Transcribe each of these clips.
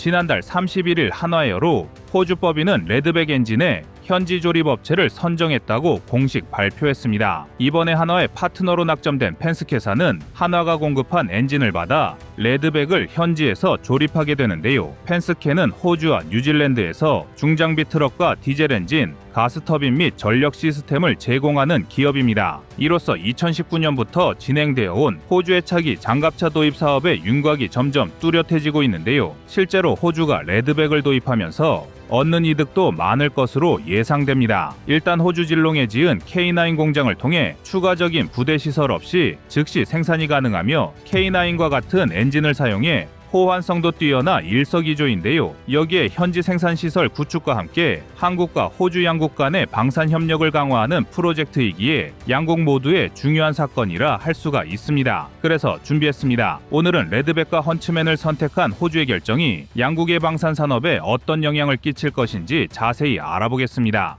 지난달 31일 한화에어로 호주 법인은 레드백 엔진에 현지 조립 업체를 선정했다고 공식 발표했습니다. 이번에 한화의 파트너로 낙점된 펜스케사는 한화가 공급한 엔진을 받아 레드백을 현지에서 조립하게 되는데요. 펜스케는 호주와 뉴질랜드에서 중장비 트럭과 디젤 엔진, 가스터빈 및 전력 시스템을 제공하는 기업입니다. 이로써 2019년부터 진행되어 온 호주의 차기 장갑차 도입 사업의 윤곽이 점점 뚜렷해지고 있는데요. 실제로 호주가 레드백을 도입하면서 얻는 이득도 많을 것으로 예상됩니다. 일단 호주 진롱에 지은 K9 공장을 통해 추가적인 부대 시설 없이 즉시 생산이 가능하며 K9과 같은 엔진을 사용해 호환성도 뛰어나 일석이조인데요. 여기에 현지 생산 시설 구축과 함께 한국과 호주 양국 간의 방산 협력을 강화하는 프로젝트이기에 양국 모두의 중요한 사건이라 할 수가 있습니다. 그래서 준비했습니다. 오늘은 레드백과 헌츠맨을 선택한 호주의 결정이 양국의 방산 산업에 어떤 영향을 끼칠 것인지 자세히 알아보겠습니다.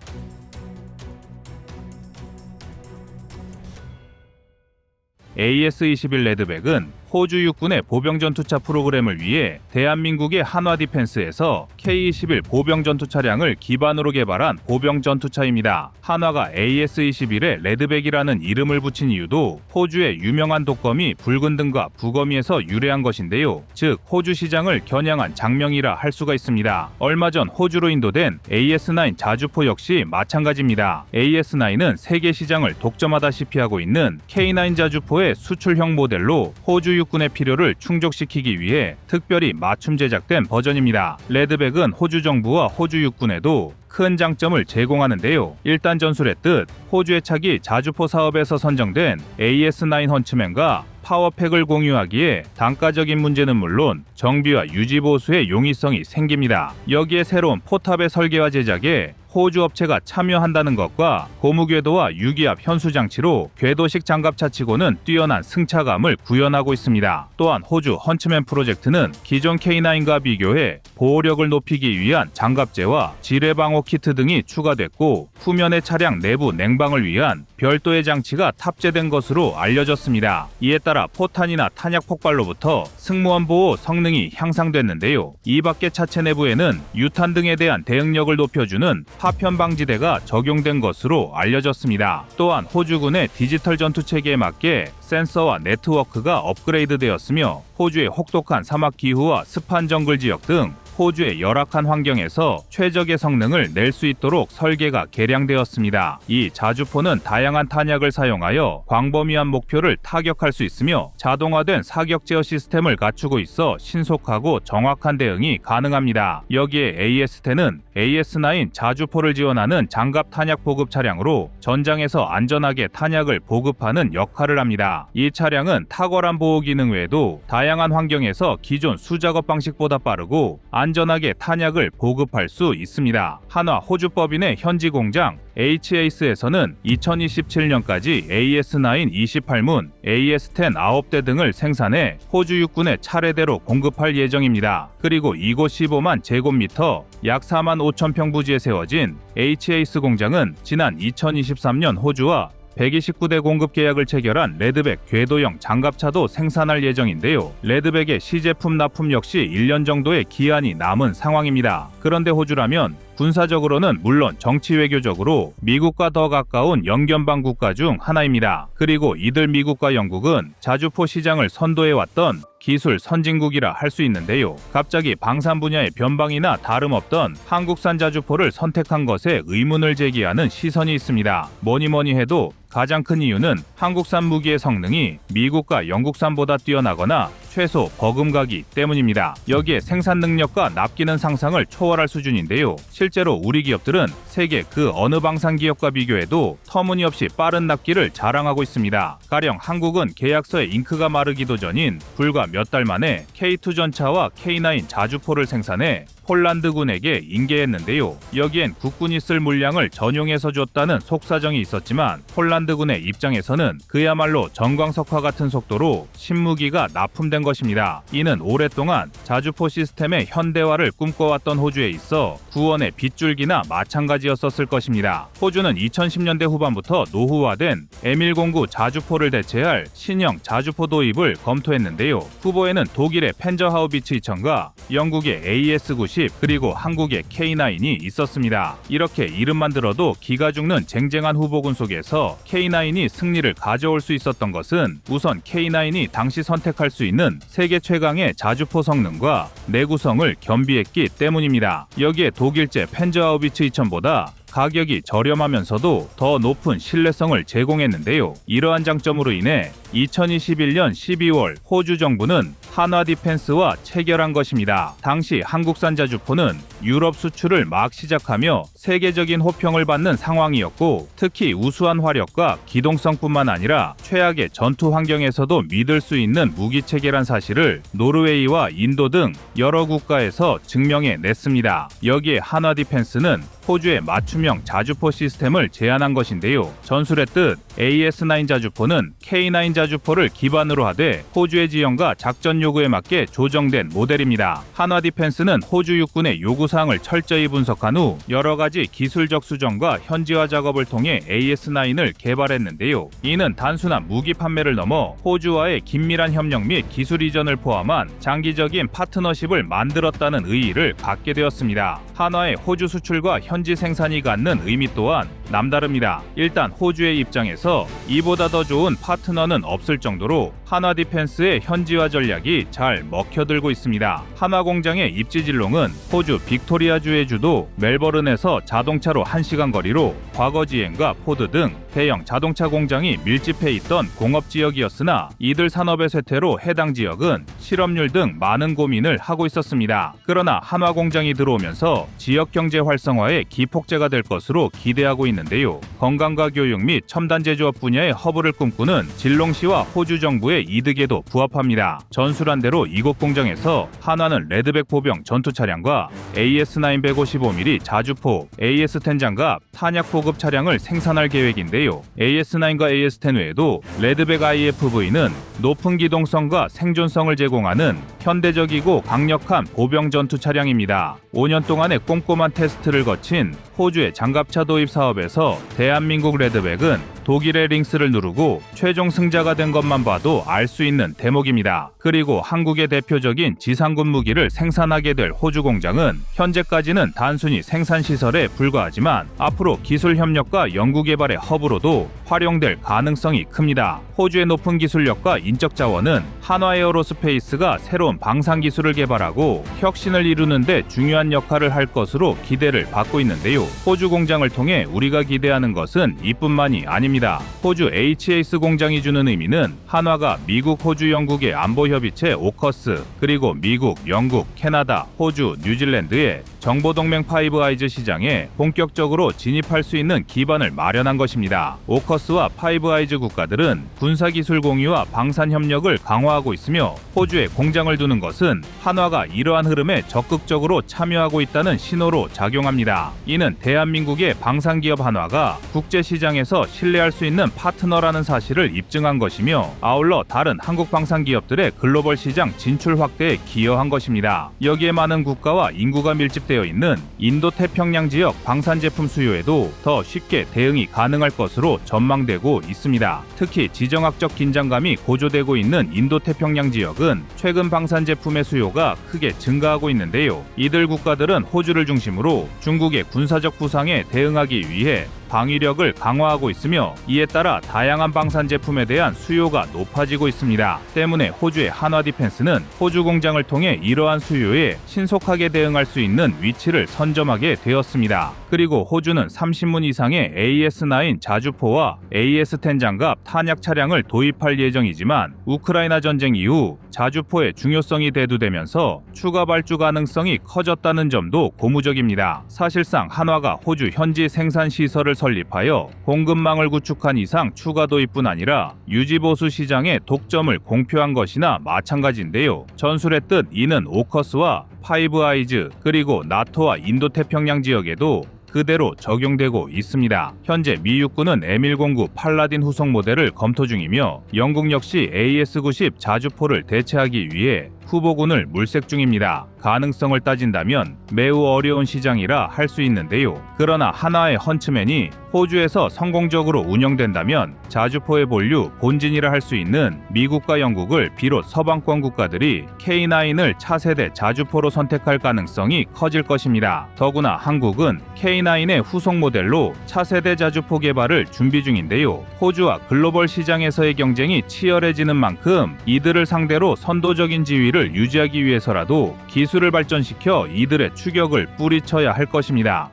AS-21 레드백은 호주 육군의 보병 전투차 프로그램을 위해 대한민국의 한화 디펜스에서 K-21 보병 전투 차량을 기반으로 개발한 보병 전투차입니다. 한화가 AS-21에 레드백이라는 이름을 붙인 이유도 호주의 유명한 독거미 붉은 등과 부거미에서 유래한 것인데요. 즉 호주 시장을 겨냥한 장명이라 할 수가 있습니다. 얼마 전 호주로 인도된 AS9 자주포 역시 마찬가지입니다. AS9은 세계 시장을 독점하다시피 하고 있는 K9 자주포의 수출형 모델로 호주 육군의 필요를 충족시키기 위해 특별히 맞춤 제작된 버전입니다. 레드백은 호주 정부와 호주 육군에도 큰 장점을 제공하는데요. 일단 전술의 뜻, 호주의 차기 자주포 사업에서 선정된 AS9 헌츠맨과 파워팩을 공유하기에 단가적인 문제는 물론 정비와 유지 보수의 용이성이 생깁니다. 여기에 새로운 포탑의 설계와 제작에 호주 업체가 참여한다는 것과 고무 궤도와 유기압 현수 장치로 궤도식 장갑차치고는 뛰어난 승차감을 구현하고 있습니다. 또한 호주 헌츠맨 프로젝트는 기존 K9과 비교해 보호력을 높이기 위한 장갑재와 지뢰 방호 키트 등이 추가됐고 후면의 차량 내부 냉방을 위한 별도의 장치가 탑재된 것으로 알려졌습니다. 이에 따라 포탄이나 탄약 폭발로부터 승무원 보호 성능이 향상됐는데요. 이 밖에 차체 내부에는 유탄 등에 대한 대응력을 높여주는 파편 방지대가 적용된 것으로 알려졌습니다. 또한 호주군의 디지털 전투 체계에 맞게 센서와 네트워크가 업그레이드되었으며 호주의 혹독한 사막 기후와 습한 정글 지역 등 호주의 열악한 환경에서 최적의 성능을 낼 수 있도록 설계가 개량되었습니다. 이 자주포는 다양한 탄약을 사용하여 광범위한 목표를 타격할 수 있으며 자동화된 사격 제어 시스템을 갖추고 있어 신속하고 정확한 대응이 가능합니다. 여기에 AS-10은 AS-9 자주포를 지원하는 장갑 탄약 보급 차량으로 전장에서 안전하게 탄약을 보급하는 역할을 합니다. 이 차량은 탁월한 보호 기능 외에도 다양한 환경에서 기존 수작업 방식보다 빠르고 안전하게 탄약을 보급할 수 있습니다. 한화 호주법인의 현지 공장 HAS에서는 2027년까지 AS9 28문, AS10 9대 등을 생산해 호주 육군에 차례대로 공급할 예정입니다. 그리고 이곳 15만 제곱미터 약 4만 5천 평 부지에 세워진 HAS 공장은 지난 2023년 호주와 129대 공급 계약을 체결한 레드백 궤도형 장갑차도 생산할 예정인데요. 레드백의 시제품 납품 역시 1년 정도의 기한이 남은 상황입니다. 그런데 호주라면 군사적으로는 물론 정치 외교적으로 미국과 더 가까운 영변방 국가 중 하나입니다. 그리고 이들 미국과 영국은 자주포 시장을 선도해왔던 기술 선진국이라 할 수 있는데요. 갑자기 방산 분야의 변방이나 다름없던 한국산 자주포를 선택한 것에 의문을 제기하는 시선이 있습니다. 뭐니 뭐니 해도 가장 큰 이유는 한국산 무기의 성능이 미국과 영국산보다 뛰어나거나 최소 버금가기 때문입니다. 여기에 생산 능력과 납기는 상상을 초월할 수준인데요. 실제로 우리 기업들은 세계 그 어느 방산 기업과 비교해도 터무니없이 빠른 납기를 자랑하고 있습니다. 가령 한국은 계약서에 잉크가 마르기도 전인 불과 몇 달 만에 K2 전차와 K9 자주포를 생산해 폴란드군에게 인계했는데요. 여기엔 국군이 쓸 물량을 전용해서 줬다는 속사정이 있었지만 폴란드군의 입장에서는 그야말로 전광석화 같은 속도로 신무기가 납품된 것입니다. 이는 오랫동안 자주포 시스템의 현대화를 꿈꿔왔던 호주에 있어 구원의 빗줄기나 마찬가지였었을 것입니다. 호주는 2010년대 후반부터 노후화된 M109 자주포를 대체할 신형 자주포 도입을 검토했는데요. 후보에는 독일의 펜저하우비츠 2000과 영국의 AS90 그리고 한국의 K9이 있었습니다. 이렇게 이름만 들어도 기가 죽는 쟁쟁한 후보군 속에서 K9이 승리를 가져올 수 있었던 것은 우선 K9이 당시 선택할 수 있는 세계 최강의 자주포 성능과 내구성을 겸비했기 때문입니다. 여기에 독일제 펜저하우비츠 2000보다 가격이 저렴하면서도 더 높은 신뢰성을 제공했는데요. 이러한 장점으로 인해 2021년 12월 호주 정부는 한화 디펜스와 체결한 것입니다. 당시 한국산 자주포는 유럽 수출을 막 시작하며 세계적인 호평을 받는 상황이었고 특히 우수한 화력과 기동성뿐만 아니라 최악의 전투 환경에서도 믿을 수 있는 무기 체계란 사실을 노르웨이와 인도 등 여러 국가에서 증명해 냈습니다. 여기에 한화 디펜스는 호주의 맞춤형 자주포 시스템을 제안한 것인데요. 전술의 뜻 AS9 자주포는 K9 자주포를 기반으로 하되 호주의 지형과 작전 요구에 맞게 조정된 모델입니다. 한화 디펜스는 호주 육군의 요구 사항을 철저히 분석한 후 여러 가지 기술적 수정과 현지화 작업을 통해 AS9을 개발했는데요. 이는 단순한 무기 판매를 넘어 호주와의 긴밀한 협력 및 기술 이전을 포함한 장기적인 파트너십을 만들었다는 의의를 갖게 되었습니다. 한화의 호주 수출과 현지 생산이 갖는 의미 또한 남다릅니다. 일단 호주의 입장에서 이보다 더 좋은 파트너는 없을 정도로 한화 디펜스의 현지화 전략이 잘 먹혀들고 있습니다. 한화 공장의 입지 진롱은 호주 빅토리아주의 주도 멜버른에서 자동차로 1시간 거리로 과거 지행과 포드 등 대형 자동차 공장이 밀집해 있던 공업 지역이었으나 이들 산업의 쇠퇴로 해당 지역은 실업률 등 많은 고민을 하고 있었습니다. 그러나 한화 공장이 들어오면서 지역 경제 활성화에 기폭제가 될 것으로 기대하고 있는데요. 건강과 교육 및 첨단 제조업 분야의 허브를 꿈꾸는 진롱시와 호주 정부의 이득에도 부합합니다. 전술한 대로 이곳 공장에서 한화는 레드백 보병 전투 차량과 AS9 155mm 자주포, AS10 장갑, 탄약 보급 차량을 생산할 계획인데요. AS9과 AS10 외에도 레드백 IFV는 높은 기동성과 생존성을 제공하는 현대적이고 강력한 보병 전투 차량입니다. 5년 동안의 꼼꼼한 테스트를 거친 호주의 장갑차 도입 사업에서 대한민국 레드백은 독일의 링스를 누르고 최종 승자가 된 것만 봐도 알 수 있는 대목입니다. 그리고 한국의 대표적인 지상군 무기를 생산하게 될 호주 공장은 현재까지는 단순히 생산 시설에 불과하지만 앞으로 기술 협력과 연구 개발의 허브로도 활용될 가능성이 큽니다. 호주의 높은 기술력과 인적 자원은 한화 에어로스페이스가 새로운 방산 기술을 개발하고 혁신을 이루는데 중요한 역할을 할 것으로 기대를 받고 있는데요. 호주 공장을 통해 우리가 기대하는 것은 이뿐만이 아닙니다. 호주 HAS 공장이 주는 의미는 한화가 미국, 호주, 영국의 안보 협의체 오커스 그리고 미국, 영국, 캐나다, 호주, 뉴질랜드의 정보동맹 파이브 아이즈 시장에 본격적으로 진입할 수 있는 기반을 마련한 것입니다. 오커스와 파이브 아이즈 국가들은 군사기술 공유와 방산 협력을 강화하고 있으며 호주에 공장을 두는 것은 한화가 이러한 흐름에 적극적으로 참여하고 있다는 신호로 작용합니다. 이는 대한민국의 방산기업 한화가 국제시장에서 신뢰할 수 있는 파트너라는 사실을 입증한 것이며 아울러 다른 한국 방산 기업들의 글로벌 시장 진출 확대에 기여한 것입니다. 여기에 많은 국가와 인구가 밀집 되어 있는 인도 태평양 지역 방산 제품 수요에도 더 쉽게 대응이 가능할 것으로 전망되고 있습니다. 특히 지정학적 긴장감이 고조되고 있는 인도 태평양 지역은 최근 방산 제품의 수요가 크게 증가하고 있는데요. 이들 국가들은 호주를 중심으로 중국의 군사적 부상에 대응하기 위해 방위력을 강화하고 있으며 이에 따라 다양한 방산 제품에 대한 수요가 높아지고 있습니다. 때문에 호주의 한화 디펜스는 호주 공장을 통해 이러한 수요에 신속하게 대응할 수 있는 위치를 선점하게 되었습니다. 그리고 호주는 30문 이상의 AS9 자주포와 AS10 장갑 탄약 차량을 도입할 예정이지만 우크라이나 전쟁 이후 자주포의 중요성이 대두되면서 추가 발주 가능성이 커졌다는 점도 고무적입니다. 사실상 한화가 호주 현지 생산 시설을 설립하여 공급망을 구축한 이상 추가 도입뿐 아니라 유지보수 시장의 독점을 공표한 것이나 마찬가지인데요. 전술했듯 이는 오커스와 파이브 아이즈 그리고 나토와 인도태평양 지역에도 그대로 적용되고 있습니다. 현재 미 육군은 M109 팔라딘 후속 모델을 검토 중이며 영국 역시 AS-90 자주포를 대체하기 위해 후보군을 물색 중입니다. 가능성을 따진다면 매우 어려운 시장이라 할 수 있는데요. 그러나 하나의 헌츠맨이 호주에서 성공적으로 운영된다면 자주포의 본류 본진이라 할 수 있는 미국과 영국을 비롯 서방권 국가들이 K9을 차세대 자주포로 선택할 가능성이 커질 것입니다. 더구나 한국은 K9의 후속 모델로 차세대 자주포 개발을 준비 중인데요. 호주와 글로벌 시장에서의 경쟁이 치열해지는 만큼 이들을 상대로 선도적인 지위를 유지하기 위해서라도 기술을 발전시켜 이들의 추격을 뿌리쳐야 할 것입니다.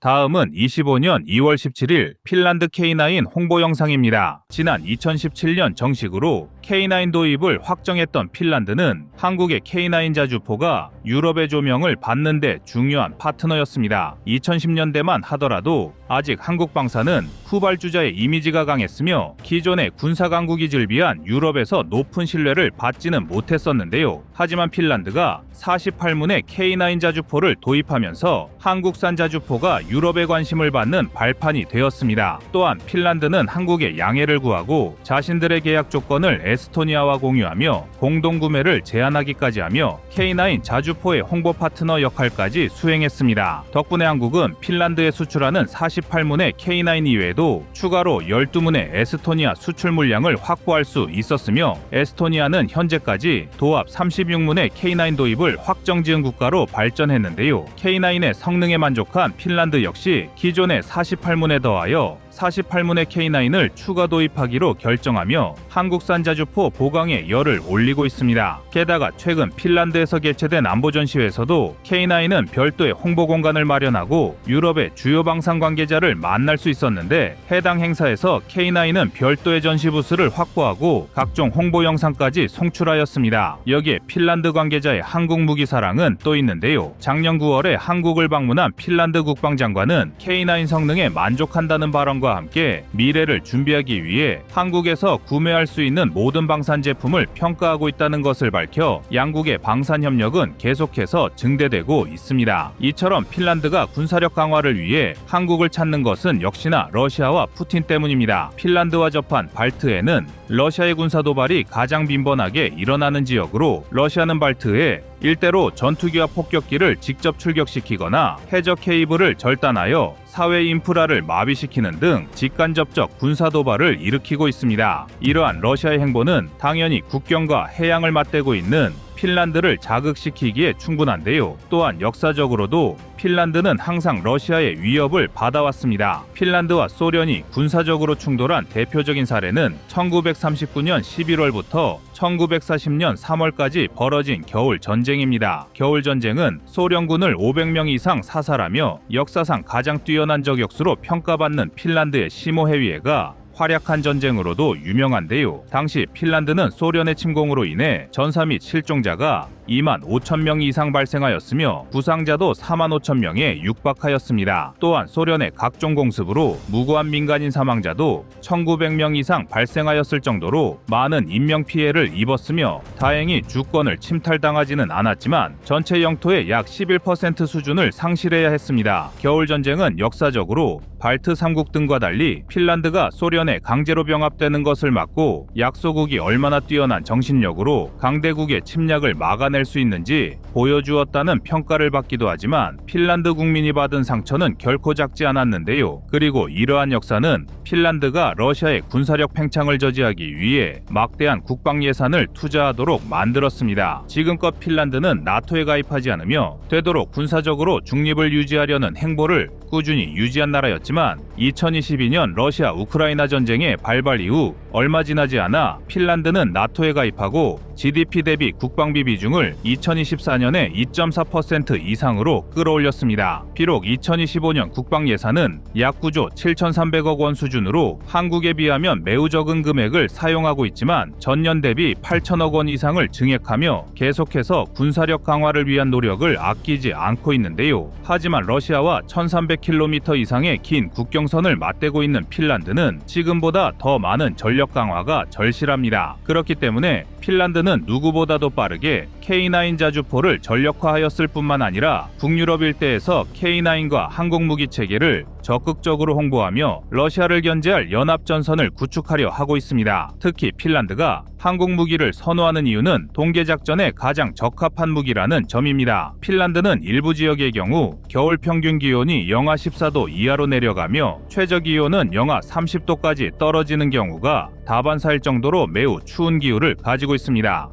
다음은 25년 2월 17일 핀란드 K9 홍보 영상입니다. 지난 2017년 정식으로 K9 도입을 확정했던 핀란드는 한국의 K9 자주포가 유럽의 조명을 받는데 중요한 파트너였습니다. 2010년대만 하더라도 아직 한국 방사는 후발주자의 이미지가 강했으며 기존의 군사 강국이 즐비한 유럽에서 높은 신뢰를 받지는 못했었는데요. 하지만 핀란드가 48문의 K9 자주포를 도입하면서 한국산 자주포가 유럽의 관심을 받는 발판이 되었습니다. 또한 핀란드는 한국에 양해를 구하고 자신들의 계약 조건을 에스토니아와 공유하며 공동 구매를 제한하기까지 하며 K9 자주포의 홍보 파트너 역할까지 수행했습니다. 덕분에 한국은 핀란드에 수출하는 48문의 K9 이외에도 추가로 12문의 에스토니아 수출 물량을 확보할 수 있었으며 에스토니아는 현재까지 도합 36문의 K9 도입을 확정 지은 국가로 발전했는데요. K9의 성능에 만족한 핀란드 역시 기존의 48문에 더하여 48문의 K9을 추가 도입하기로 결정하며 한국산 자주 포 보강에 열을 올리고 있습니다. 게다가 최근 핀란드에서 개최된 안보 전시회에서도 K9은 별도의 홍보 공간을 마련하고 유럽의 주요 방산 관계자를 만날 수 있었는데 해당 행사에서 K9은 별도의 전시 부스를 확보하고 각종 홍보 영상까지 송출하였습니다. 여기에 핀란드 관계자의 한국 무기 사랑은 또 있는데요. 작년 9월에 한국을 방문한 핀란드 국방장관은 K9 성능에 만족한다는 발언과 함께 미래를 준비하기 위해 한국에서 구매할 수 있는 모든 방산 제품을 평가하고 있다는 것을 밝혀 양국의 방산 협력은 계속해서 증대되고 있습니다. 이처럼 핀란드가 군사력 강화를 위해 한국을 찾는 것은 역시나 러시아와 푸틴 때문입니다. 핀란드와 접한 발트해는 러시아의 군사 도발이 가장 빈번하게 일어나는 지역으로 러시아는 발트해 일대로 전투기와 폭격기를 직접 출격시키거나 해적 케이블을 절단하여 사회 인프라를 마비시키는 등 직간접적 군사 도발을 일으키고 있습니다. 이러한 러시아의 행보는 당연히 국경과 해양을 맞대고 있는 핀란드를 자극시키기에 충분한데요. 또한 역사적으로도 핀란드는 항상 러시아의 위협을 받아왔습니다. 핀란드와 소련이 군사적으로 충돌한 대표적인 사례는 1939년 11월부터 1940년 3월까지 벌어진 겨울 전쟁입니다. 겨울 전쟁은 소련군을 500명 이상 사살하며 역사상 가장 뛰어난 저격수로 평가받는 핀란드의 시모 해위해가 활약한 전쟁으로도 유명한데요. 당시 핀란드는 소련의 침공으로 인해 전사 및 실종자가 2만 5천 명 이상 발생하였으며 부상자도 4만 5천 명에 육박하였습니다. 또한 소련의 각종 공습으로 무고한 민간인 사망자도 1,900명 이상 발생하였을 정도로 많은 인명 피해를 입었으며 다행히 주권을 침탈당하지는 않았지만 전체 영토의 약 11% 수준을 상실해야 했습니다. 겨울 전쟁은 역사적으로 발트 3국 등과 달리 핀란드가 소련에 강제로 병합되는 것을 막고 약소국이 얼마나 뛰어난 정신력으로 강대국의 침략을 막아낼 수 있는지 보여주었다는 평가를 받기도 하지만 핀란드 국민이 받은 상처는 결코 작지 않았는데요. 그리고 이러한 역사는 핀란드가 러시아의 군사력 팽창을 저지하기 위해 막대한 국방 예산을 투자하도록 만들었습니다. 지금껏 핀란드는 나토에 가입하지 않으며 되도록 군사적으로 중립을 유지하려는 행보를 꾸준히 유지한 나라였지만 2022년 러시아 우크라이나 전쟁의 발발 이후 얼마 지나지 않아 핀란드는 나토에 가입하고 GDP 대비 국방비 비중을 2024년에 2.4% 이상으로 끌어올렸습니다. 비록 2025년 국방 예산은 약 9조 7,300억 원 수준으로 한국에 비하면 매우 적은 금액을 사용하고 있지만 전년 대비 8천억 원 이상을 증액하며 계속해서 군사력 강화를 위한 노력을 아끼지 않고 있는데요. 하지만 러시아와 1,300km 이상의 긴 국경선을 맞대고 있는 핀란드는 지금보다 더 많은 전력 강화가 절실합니다. 그렇기 때문에 핀란드는 누구보다도 빠르게 K9 자주포를 전력화하였을 뿐만 아니라 북유럽 일대에서 K9과 항공 무기 체계를 적극적으로 홍보하며 러시아를 견제할 연합 전선을 구축하려 하고 있습니다. 특히 핀란드가 항공 무기를 선호하는 이유는 동계 작전에 가장 적합한 무기라는 점입니다. 핀란드는 일부 지역의 경우 겨울 평균 기온이 영하 14도 이하로 내려가며 최저 기온은 영하 30도까지 떨어지는 경우가 다반사일 정도로 매우 추운 기후를 가지고 있습니다.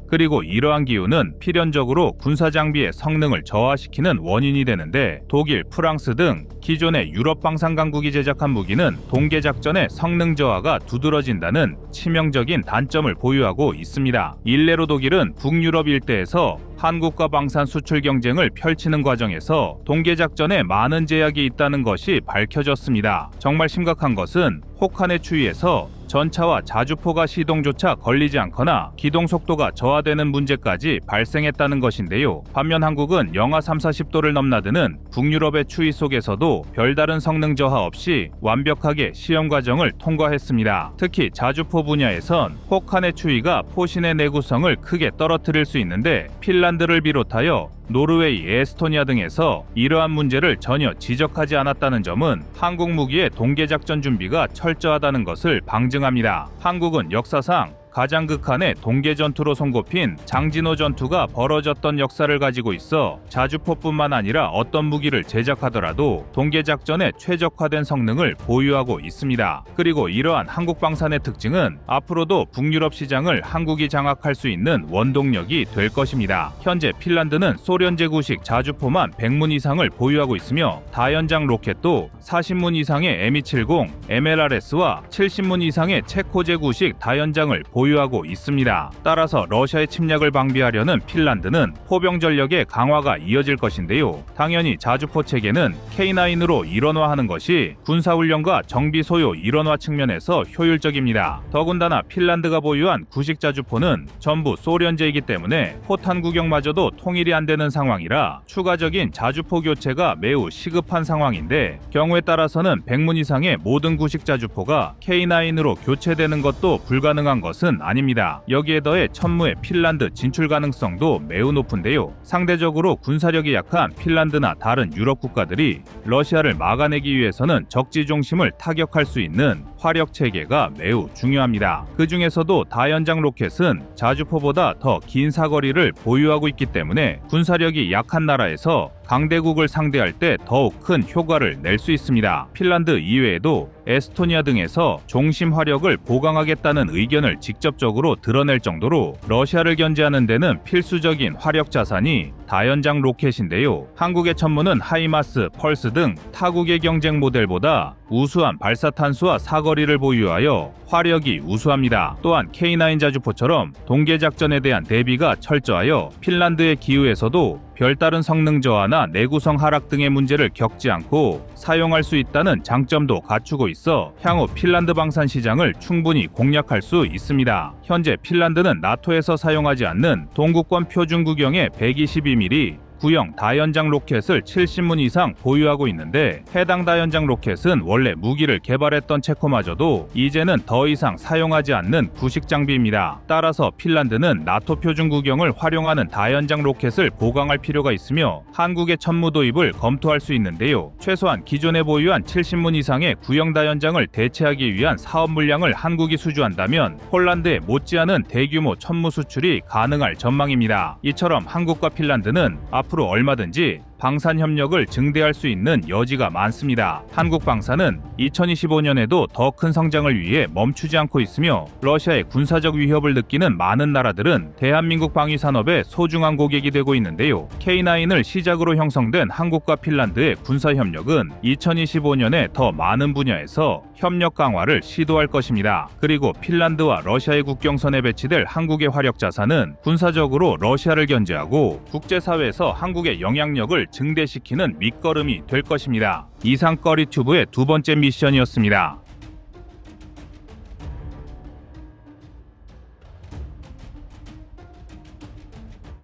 그리고 이러한 기후는 필연적으로 군사 장비의 성능을 저하시키는 원인이 되는데 독일, 프랑스 등 기존의 유럽 방산 강국이 제작한 무기는 동계 작전의 성능 저하가 두드러진다는 치명적인 단점을 보유하고 있습니다. 일례로 독일은 북유럽 일대에서 한국과 방산 수출 경쟁을 펼치는 과정에서 동계 작전에 많은 제약이 있다는 것이 밝혀졌습니다. 정말 심각한 것은 혹한의 추위에서 전차와 자주포가 시동조차 걸리지 않거나 기동 속도가 저하되는 문제까지 발생했다는 것인데요. 반면 한국은 영하 3, 40도를 넘나드는 북유럽의 추위 속에서도 별다른 성능 저하 없이 완벽하게 시험 과정을 통과했습니다. 특히 자주포 분야에선 혹한의 추위가 포신의 내구성을 크게 떨어뜨릴 수 있는데 핀란드를 비롯하여 노르웨이, 에스토니아 등에서 이러한 문제를 전혀 지적하지 않았다는 점은 한국 무기의 동계 작전 준비가 철저하다는 것을 방증합니다. 한국은 역사상 가장 극한의 동계 전투로 손꼽힌 장진호 전투가 벌어졌던 역사를 가지고 있어 자주포뿐만 아니라 어떤 무기를 제작하더라도 동계 작전에 최적화된 성능을 보유하고 있습니다. 그리고 이러한 한국 방산의 특징은 앞으로도 북유럽 시장을 한국이 장악할 수 있는 원동력이 될 것입니다. 현재 핀란드는 소련 제구식 자주포만 100문 이상을 보유하고 있으며 다연장 로켓도 40문 이상의 M270, MLRS와 70문 이상의 체코 제구식 다연장을 보유 하고 있습니다. 따라서 러시아의 침략을 방비하려는 핀란드는 포병 전력의 강화가 이어질 것인데요. 당연히 자주포 체계는 K9으로 일원화하는 것이 군사훈련과 정비 소요 일원화 측면에서 효율적입니다. 더군다나 핀란드가 보유한 구식 자주포는 전부 소련제이기 때문에 포탄 구경마저도 통일이 안 되는 상황이라 추가적인 자주포 교체가 매우 시급한 상황인데 경우에 따라서는 100문 이상의 모든 구식 자주포가 K9으로 교체되는 것도 불가능한 것은 아닙니다. 여기에 더해 천무의 핀란드 진출 가능성도 매우 높은데요. 상대적으로 군사력이 약한 핀란드나 다른 유럽 국가들이 러시아를 막아내기 위해서는 적지 중심을 타격할 수 있는 화력 체계가 매우 중요합니다. 그 중에서도 다연장 로켓은 자주포보다 더 긴 사거리를 보유하고 있기 때문에 군사력이 약한 나라에서 강대국을 상대할 때 더욱 큰 효과를 낼 수 있습니다. 핀란드 이외에도 에스토니아 등에서 종심 화력을 보강하겠다는 의견을 직접적으로 드러낼 정도로 러시아를 견제하는 데는 필수적인 화력 자산이 다연장 로켓인데요. 한국의 천문은 하이마스, 펄스 등 타국의 경쟁 모델보다 우수한 발사탄수와 사거 리를 보유하여 화력이 우수합니다. 또한 K9 자주포처럼 동계 작전에 대한 대비가 철저하여 핀란드의 기후에서도 별다른 성능 저하나 내구성 하락 등의 문제를 겪지 않고 사용할 수 있다는 장점도 갖추고 있어 향후 핀란드 방산 시장을 충분히 공략할 수 있습니다. 현재 핀란드는 나토에서 사용하지 않는 동구권 표준 구경의 122mm 구형 다연장 로켓을 70문 이상 보유하고 있는데 해당 다연장 로켓은 원래 무기를 개발했던 체코마저도 이제는 더 이상 사용하지 않는 구식 장비입니다. 따라서 핀란드는 나토 표준 구경을 활용하는 다연장 로켓을 보강할 필요가 있으며 한국의 천무 도입을 검토할 수 있는데요. 최소한 기존에 보유한 70문 이상의 구형 다연장을 대체하기 위한 사업 물량을 한국이 수주한다면 폴란드에 못지않은 대규모 천무 수출이 가능할 전망입니다. 이처럼 한국과 핀란드는 앞으로 얼마든지 방산 협력을 증대할 수 있는 여지가 많습니다. 한국 방산은 2025년에도 더 큰 성장을 위해 멈추지 않고 있으며 러시아의 군사적 위협을 느끼는 많은 나라들은 대한민국 방위 산업의 소중한 고객이 되고 있는데요. K9을 시작으로 형성된 한국과 핀란드의 군사 협력은 2025년에 더 많은 분야에서 협력 강화를 시도할 것입니다. 그리고 핀란드와 러시아의 국경선에 배치될 한국의 화력 자산은 군사적으로 러시아를 견제하고 국제사회에서 한국의 영향력을 증대시키는 밑거름이 될 것입니다. 이상 꺼리 튜브의 두 번째 미션이었습니다.